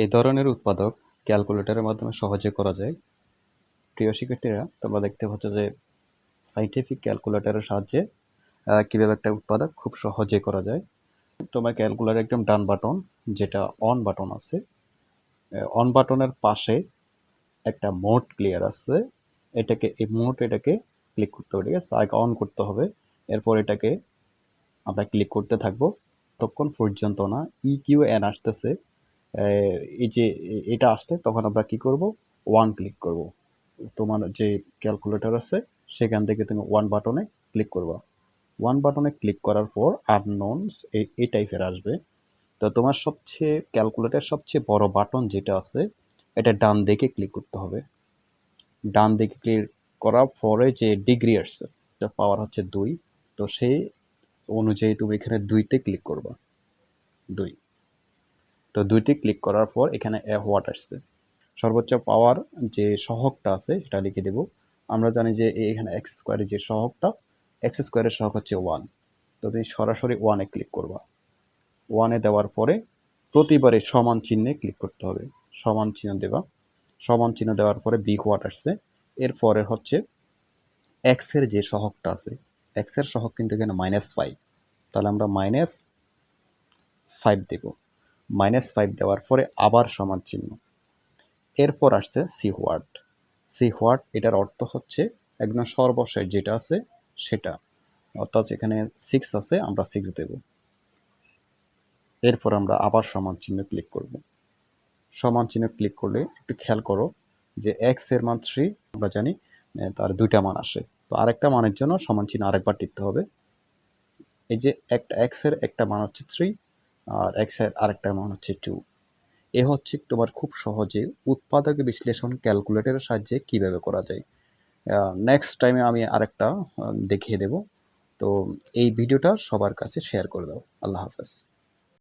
এই ধরনের উৎপাদক ক্যালকুলেটরের মাধ্যমে সহজে করা যায়। প্রিয় শিক্ষার্থীরা, তোমরা দেখতে পাচ্ছ যে সাইন্টিফিক ক্যালকুলেটরের সাহায্যে কীভাবে একটা উৎপাদক খুব সহজে করা যায়। তোমার ক্যালকুলেটর একদম ডান বাটন, যেটা অন বাটন আছে অন বাটনের পাশে একটা মোড ক্লিয়ার আছে। এটাকে, এই মোড এটাকে ক্লিক করতে হবে, ঠিক আছে? আগে অন করতে হবে, এরপর এটাকে আমরা ক্লিক করতে থাকব। ততক্ষণ পর্যন্ত না ই কিউ এন আসতেছে। এই যে এটা আসলে তখন আমরা কি করব? ওয়ান ক্লিক করব। তোমার যে ক্যালকুলেটর আছে, সেখান থেকে তুমি ওয়ান বাটনে ক্লিক করবা। ওয়ান বাটনে ক্লিক করার পর আননোনস এই টাইপের আসবে। তো তোমার সবচেয়ে ক্যালকুলেটর সবচেয়ে বড় বাটন যেটা আছে, এটা ডান দিকে ক্লিক করতে হবে। ডান দিকে ক্লিক করার পরে যে ডিগ্রি আসছে পাওয়ার হচ্ছে দুই, তো সেই অনুযায়ী তুমি এখানে দুইতে ক্লিক করবা। দুই। তো দুইটি ক্লিক করার পর এখানে এ হোয়াট আসছে। সর্বোচ্চ পাওয়ার যে সহগটা আছে, সেটা লিখে দেব। আমরা জানি যে এখানে এক্স স্কোয়ারের যে সহগটা এক্স স্কোয়ারের সহগ হচ্ছে ওয়ান তো তুমি সরাসরি ওয়ানে ক্লিক করবা। ওয়ানে দেওয়ার পরে প্রতিবারে সমান চিহ্নে ক্লিক করতে হবে। সমান চিহ্ন দেবা। সমান চিহ্ন দেওয়ার পরে বি হোয়াট আসছে। এরপরে হচ্ছে এক্সের যে সহগটা আছে এক্সের সহগ কিন্তু এখানে মাইনাস ফাইভ তাহলে আমরা মাইনাস ফাইভ দেব। মাইনাস ফাইভ দেওয়ার পরে আবার সমান চিহ্ন। এরপর আসছে সি হোয়াট সি হোয়াট এটার অর্থ হচ্ছে একদম সর্বশেষ যেটা আছে সেটা। অর্থাৎ এখানে সিক্স আছে, আমরা সিক্স দেব। এরপর আমরা আবার সমান চিহ্ন ক্লিক করব। সমান চিহ্ন ক্লিক করলে একটু খেয়াল করো যে এক্সের মান থ্রি আমরা জানি তার দুইটা মান আসে। তো আরেকটা মানের জন্য সমান চিহ্ন আরেকবার টিপতে হবে। এই যে একটা এক্সের একটা মান হচ্ছে থ্রি আর এক সাইড আরেকটা মান হচ্ছে টু এ হচ্ছে তোমার খুব সহজে উৎপাদক বিশ্লেষণ ক্যালকুলেটরের সাহায্যে কীভাবে করা যায়। নেক্সট টাইমে আমি আরেকটা দেখিয়ে দেব। তো এই ভিডিওটা সবার কাছে শেয়ার করে দাও। আল্লাহ হাফেজ।